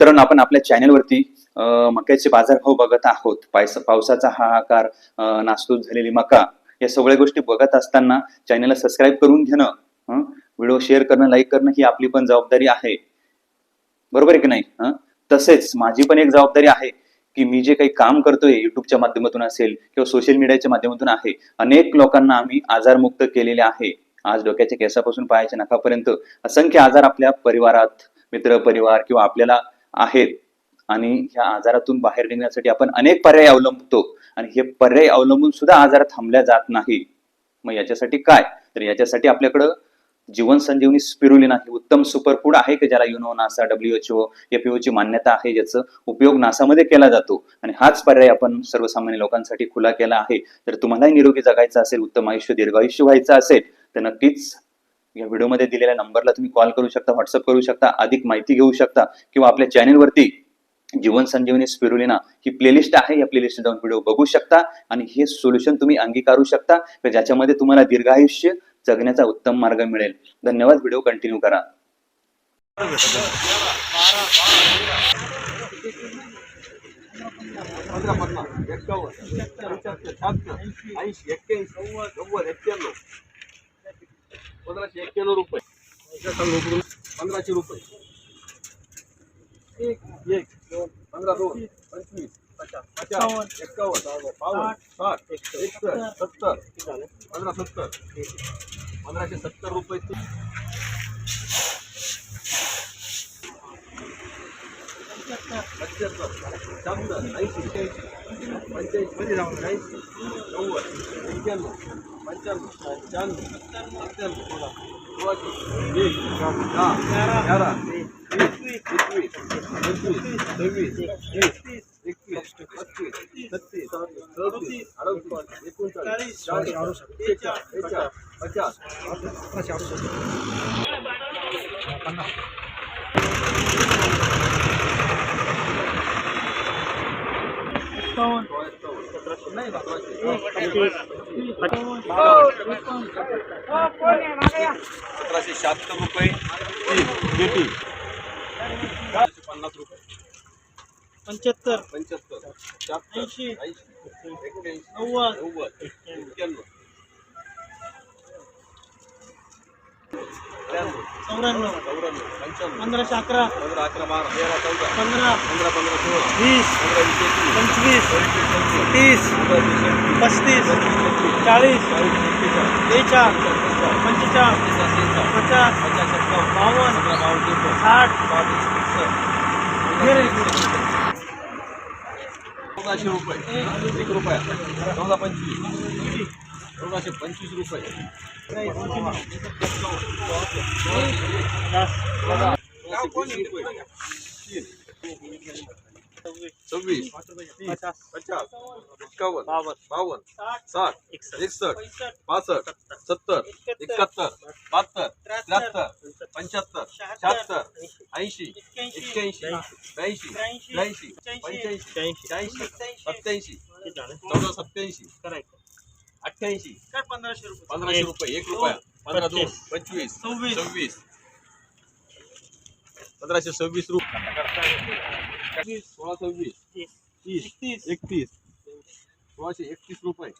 तर आपण आपल्या चॅनलवरती मक्याचे बाजारभाव बघत आहोत. पावसाचा हाहाकार अं, नासधूस झालेली मका या सगळ्या गोष्टी बघत असताना चॅनलला सबस्क्राईब करून घेणं व्हिडिओ शेअर करणं लाईक करणं ही आपली पण जबाबदारी आहे. बरोबर आहे की नाही? तसेच माझी पण एक जबाबदारी आहे की मी जे काही काम करतोय युट्यूबच्या माध्यमातून असेल किंवा सोशल मीडियाच्या माध्यमातून आहे अनेक लोकांना आम्ही आजारमुक्त केलेले आहे. आज डोक्याच्या केसापासून पायाच्या नखापर्यंत असंख्य आजार आपल्या परिवारात मित्र परिवार किंवा आपल्याला आहेत. आणि ह्या आजारातून बाहेर निघण्यासाठी आपण अनेक पर्याय अवलंबतो. आणि हे पर्याय अवलंबून सुद्धा आजार थांबल्या जात नाही. मग याच्यासाठी काय? तर याच्यासाठी आपल्याकडं जीवन संजीवनी स्पिरुलिना ही उत्तम सुपरफूड आहे की ज्याला युनो नासा डब्ल्यूएचओ एफओची मान्यता आहे ज्याचा उपयोग नासामध्ये केला जातो. आणि हाच पर्याय आपण सर्वसामान्य लोकांसाठी खुला केला आहे. तर तुम्हालाही निरोगी जगायचं असेल उत्तम आयुष्य दीर्घायुष्य व्हायचं असेल तर नक्कीच या व्हिडिओमध्ये दिलेल्या नंबरला तुम्ही कॉल करू शकता व्हॉट्सअप करू शकता अधिक माहिती घेऊ शकता किंवा आपल्या चॅनेलवरती जीवन संजीवनी स्पिरुलिना ही प्लेलिस्ट आहे या प्लेलिस्ट जाऊन व्हिडिओ बघू शकता आणि हे सोल्युशन तुम्ही अंगीकारू शकता. ज्याच्यामध्ये तुम्हाला दीर्घायुष्य जगण्याचा उत्तम मार्ग मिळेल. धन्यवाद. व्हिडिओ कंटिन्यू करा. पंधरा पन्नास एक्कावन्न पंच्याहत्तर शहात्तर ऐंशी एक्क्याऐंशी नव्वद एक्क्याण्णव. पंधराशे एक्क्याण्णव रुपये. पंधराशे रुपये. एक एक दोन पंधरा दोन पंचवीस पचास पचास एक्कावन्न बावन्न साठ एकसष्ट सत्तर. पंधरा सत्तर. पंधराशे सत्तर रुपये. पंच्याहत्तर शहात्तर ऐंशी एक्याऐंशी पंच्याऐंशी मध्ये जाऊन ऐंशी नव्वद एक्क्याण्णव पंच्याण्णव शहाण्णव सत्त्याण्णव सोळाशे एक दहा अकरा वीस एकवीस पंचवीस सव्वीस तीस एकवीस पस्तीस छत्तीस सदतीस अडतीस एकोणचाळीस चाळीस बेचाळीस पचास सतराशे शहात्तर रुपये. तीन पेटी चारशे पन्नास रुपये. पंच्याहत्तर. पंच्याहत्तर. शहात्तर. ऐंशी. ऐंशी. एक्क्याऐंशी नव्वद. नव्वद. एक्क्याण्णव. चौऱ्याण्णव. चौऱ्याण्णव पंच्याण्णव पंधराशे अकरा. पंधरा अकरा बारा. तेरा चौदा. पंधरा. पंधरा पंधरा सोळा. वीस. पंधरा वीस एकवीस. पंचवीस. तीस. पस्तीस. चाळीस. बेचाळ पंचेचाळ पचास. बावन्न. बावन्न साठ चौदाशे रुपया. चौदा पंचवीस. चौदाशे पंचवीस रुपये. सोळाशे सव्वीस पचास एक्कावन्न बावन्न साठ एकसष्ट पासष्ट सत्तर एकाहत्तर बहात्तर त्र्याहत्तर पंच्याहत्तर शहात्तर ऐंशी एक्क्याऐंशी ब्याऐंशी त्र्याऐंशी पंच्याऐंशी शहाऐंशी सत्याऐंशी चौदा सत्याऐंशी अठ्ठ्याऐंशी. पंधराशे रुपये? पंधराशे रुपये एक रुपया. पंधरा दोन पंचवीस. सव्वीस. सव्वीस. पंधराशे सव्वीस रुपये सोळा सव्वीस. तीस एकतीस. एकतीस. सोळाशे एकतीस रुपये.